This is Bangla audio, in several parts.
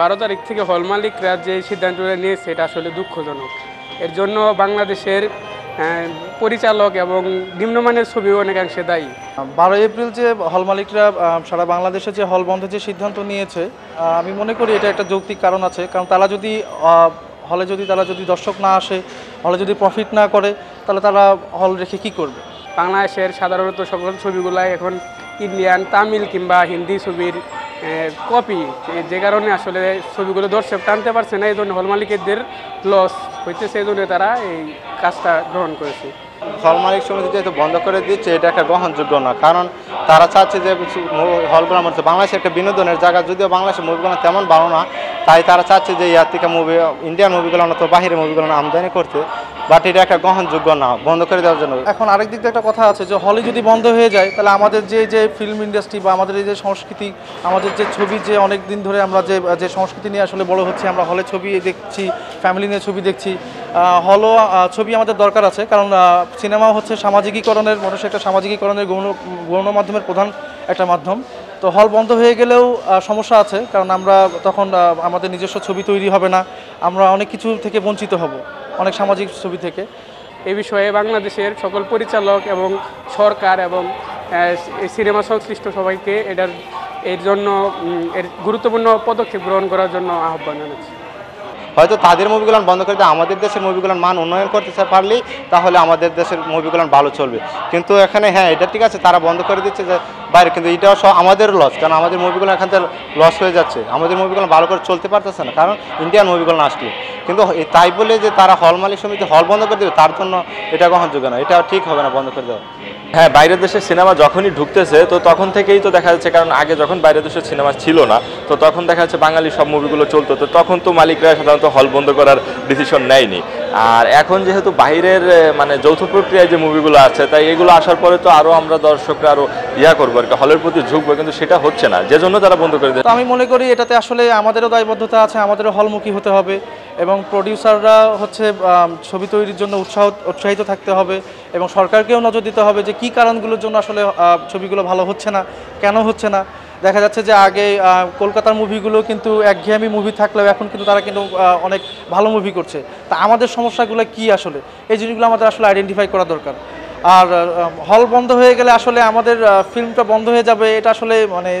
বারো তারিখ থেকে হল মালিকরা যে সিদ্ধান্তটা নিয়েছে এটা আসলে দুঃখজনক। এর জন্য বাংলাদেশের পরিচালক এবং নিম্নমানের ছবি অনেকাংশে দায়ী। বারো এপ্রিল যে হল মালিকরা সারা বাংলাদেশে যে হল বন্ধের যে সিদ্ধান্ত নিয়েছে আমি মনে করি এটা একটা যৌক্তিক কারণ আছে। কারণ তারা যদি হলে যদি তারা যদি দর্শক না আসে হলে যদি প্রফিট না করে তাহলে তারা হল রেখে কি করবে? বাংলাদেশের সাধারণত সকল ছবিগুলাই এখন ইন্ডিয়ান তামিল কিংবা হিন্দি ছবির কপি যে কারণে আসলে ছবিগুলো দর্শক টানতে পারছে না এই জন্য হল মালিকদের লস হইতেছে এই জন্য তারা এই কাজটা গ্রহণ করেছে। হল মালিক সমিতি যেহেতু বন্ধ করে দিচ্ছে, এটা একটা গ্রহণযোগ্য না, কারণ তারা চাচ্ছে যে হলগুলো মধ্যে বাংলাদেশে একটা বিনোদনের জায়গা, যদিও বাংলাদেশের মুভিগুলো তেমন ভালো না, তাই তারা চাচ্ছে যে ইয়ার থেকে মুভি ইন্ডিয়ান মুভিগুলো না বাহিরের মুভিগুলো আমদানি করতে। বাট এটা একটা গ্রহণযোগ্য না, বন্ধ করে দেওয়ার জন্য। এখন আরেক দিক একটা কথা আছে যে হলে যদি বন্ধ হয়ে যায়, তাহলে আমাদের যে যে ফিল্ম ইন্ডাস্ট্রি বা আমাদের এই যে সংস্কৃতি, আমাদের যে ছবি যে অনেক দিন ধরে আমরা যে যে সংস্কৃতি নিয়ে আসলে বড় হচ্ছে, আমরা হলে ছবি দেখছি ফ্যামিলি নিয়ে ছবি দেখছি হলও ছবি আমাদের দরকার আছে, কারণ সিনেমা হচ্ছে সামাজিকীকরণের, মানুষের একটা সামাজিকীকরণের গৌণ গৌণ মাধ্যমের প্রধান একটা মাধ্যম। তো হল বন্ধ হয়ে গেলেও সমস্যা আছে, কারণ আমরা তখন আমাদের নিজস্ব ছবি তৈরি হবে না, আমরা অনেক কিছু থেকে বঞ্চিত হব, অনেক সামাজিক ছবি থেকে। এ বিষয়ে বাংলাদেশের সকল পরিচালক এবং সরকার এবং সিনেমা সংশ্লিষ্ট সবাইকে এটার, এর জন্য এর গুরুত্বপূর্ণ পদক্ষেপ গ্রহণ করার জন্য আহ্বান জানাচ্ছি। হয়তো তাদের মুভিগুলো বন্ধ করে দিয়ে আমাদের দেশের মুভিগুলোর মান উন্নয়ন করতে পারলেই তাহলে আমাদের দেশের মুভিগুলো ভালো চলবে। কিন্তু এখানে হ্যাঁ এটা ঠিক আছে, তারা বন্ধ করে দিচ্ছে যে, বাইরে, কিন্তু এটাও সব আমাদের লস কারণ আমাদের মুভিগুলো এখান থেকে লস হয়ে যাচ্ছে। আমাদের মুভিগুলো ভালো করে চলতে পারতেছে না, কারণ ইন্ডিয়ান মুভিগুলো আসলে। কিন্তু তাই বলে যে তারা হল মালিক সমিতি হল বন্ধ করে দেবে, তার জন্য এটা গ্রহণযোগ্য না, এটা ঠিক হবে না বন্ধ করে দেওয়া। হ্যাঁ বাইরের দেশের সিনেমা যখনই ঢুকতেছে, তো তখন থেকেই তো দেখা যাচ্ছে, কারণ আগে যখন বাইরের দেশের সিনেমা ছিল না, তো তখন দেখা যাচ্ছে বাঙালি সব মুভিগুলো চলতো, তো তখন তো মালিকরা সাধারণত হল বন্ধ করার ডিসিশন নেয়নি। আর এখন যেহেতু বাইরের এ, মানে যৌথ প্রক্রিয়ায় যে মুভিগুলো আছে তাই এগুলো আসার পরে তো আরও আমরা দর্শকরা আরও ইয়া করব আর কি হলের প্রতি ঝুঁকবো কিন্তু সেটা হচ্ছে না। যে জন্য তারা বন্ধ করে দিচ্ছে আমি মনে করি এটাতে আসলে আমাদেরও দায়বদ্ধতা আছে আমাদেরও হলমুখী হতে হবে এবং প্রডিউসাররা হচ্ছে ছবি তৈরির জন্য উৎসাহ উৎসাহিত থাকতে হবে এবং সরকারকেও নজর দিতে হবে যে কী কারণগুলোর জন্য আসলে ছবিগুলো ভালো হচ্ছে না কেন হচ্ছে না। দেখা যাচ্ছে যে আগে কলকাতার মুভিগুলো কিন্তু একঘেয়ামি মুভি থাকলেও এখন কিন্তু তারা কিন্তু অনেক ভালো মুভি করছে। তা আমাদের সমস্যাগুলো কি আসলে? এই জিনিসগুলো আমাদের আসলে আইডেন্টিফাই করা দরকার। আর হল বন্ধ হয়ে গেলে আসলে আমাদের ফিল্মটা বন্ধ হয়ে যাবে, এটা আসলে মানে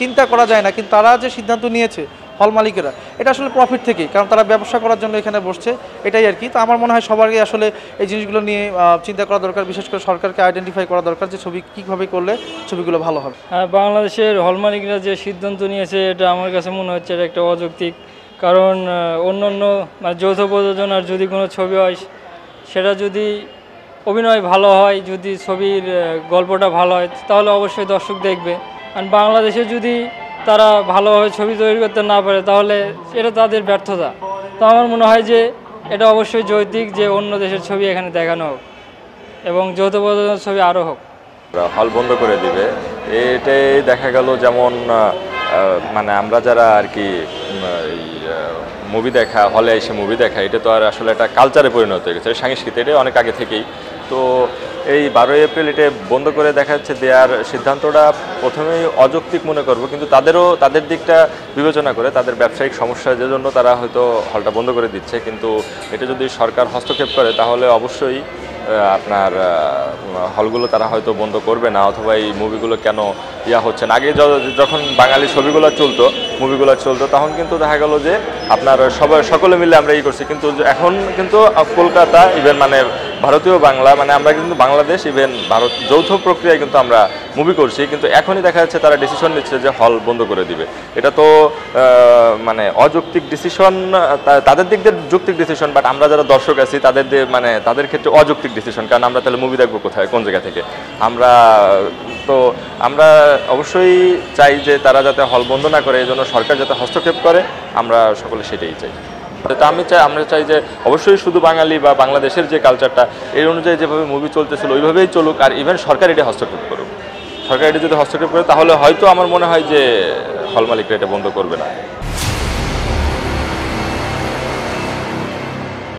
চিন্তা করা যায় না। কিন্তু তারা যে সিদ্ধান্ত নিয়েছে হল মালিকেরা। এটা আসলে প্রফিট থেকেই, কারণ তারা ব্যবসা করার জন্য এখানে বসছে, এটাই আর কি। তো আমার মনে হয় সবারই আসলে এই জিনিসগুলো নিয়ে চিন্তা করা দরকার, বিশেষ করে সরকারকে আইডেন্টিফাই করা দরকার যে ছবি কীভাবে করলে ছবিগুলো ভালো হবে। হ্যাঁ বাংলাদেশের হল মালিকরা যে সিদ্ধান্ত নিয়েছে, এটা আমার কাছে মনে হচ্ছে এটা একটা অযৌক্তিক। কারণ অন্য অন্য মানে যৌথ প্রযোজনার যদি কোনো ছবি হয়, সেটা যদি অভিনয় ভালো হয়, যদি ছবির গল্পটা ভালো হয়, তাহলে অবশ্যই দর্শক দেখবে। আর বাংলাদেশে যদি তারা ভালোভাবে ছবি তৈরি করতে না পারে, তাহলে এটা তাদের ব্যর্থতা। তো আমার মনে হয় যে এটা অবশ্যই যৌক্তিক যে অন্য দেশের ছবি এখানে দেখানো হোক এবং যৌথ প্রযোজনার ছবি আরও হোক। হল বন্ধ করে দিবে। এটাই দেখা গেল যেমন মানে আমরা যারা আর কি মুভি দেখা, হলে এসে মুভি দেখা, এটা তো আর আসলে একটা কালচারে পরিণত হয়ে গেছে। সাংস্কৃতিক, এটা অনেক আগে থেকেই। তো এই বারোই এপ্রিল এটা বন্ধ করে দেখা যাচ্ছে দেওয়ার সিদ্ধান্তটা প্রথমেই অযৌক্তিক মনে করব, কিন্তু তাদেরও, তাদের দিকটা বিবেচনা করে, তাদের ব্যবসায়িক সমস্যা যে জন্য তারা হয়তো হলটা বন্ধ করে দিচ্ছে, কিন্তু এটা যদি সরকার হস্তক্ষেপ করে, তাহলে অবশ্যই আপনার হলগুলো তারা হয়তো বন্ধ করবে না, অথবা এই মুভিগুলো কেন ইয়া হচ্ছে না। আগে যখন বাঙালি ছবিগুলো চলতো, মুভিগুলো চলতো, তখন কিন্তু দেখা গেল যে আপনার সবাই, সকলে মিলে আমরা ই করছি, কিন্তু এখন কিন্তু কলকাতা ইভেন মানে ভারতীয় বাংলা মানে আমরা কিন্তু বাংলাদেশ ইভেন ভারত, যৌথ প্রক্রিয়ায় কিন্তু আমরা মুভি করছি, কিন্তু এখনই দেখা যাচ্ছে তারা ডিসিশন নিচ্ছে যে হল বন্ধ করে দিবে। এটা তো মানে অযৌক্তিক ডিসিশন তাদের দিক দিয়ে যৌক্তিক ডিসিশন বাট আমরা যারা দর্শক আছি, তাদের মানে তাদের ক্ষেত্রে অযৌক্তিক ডিসিশন কারণ আমরা তাহলে মুভি দেখব কোথায়, কোন জায়গা থেকে? আমরা, তো আমরা অবশ্যই চাই যে তারা যাতে হল বন্ধ না করে, এই জন্য সরকার যাতে হস্তক্ষেপ করে, আমরা সকলে সেটাই চাই। তো আমি চাই, আমরা চাই যে অবশ্যই শুধু বাঙালি বা বাংলাদেশের যে কালচারটা এই অনুযায়ী যেভাবে মুভি চলতেছিল, ওইভাবেই চলুক, আর ইভেন সরকার এটা হস্তক্ষেপ করুক। সরকার এটা যদি হস্তক্ষেপ করে, তাহলে হয়তো আমার মনে হয় যে হল মালিকরা এটা বন্ধ করবে না।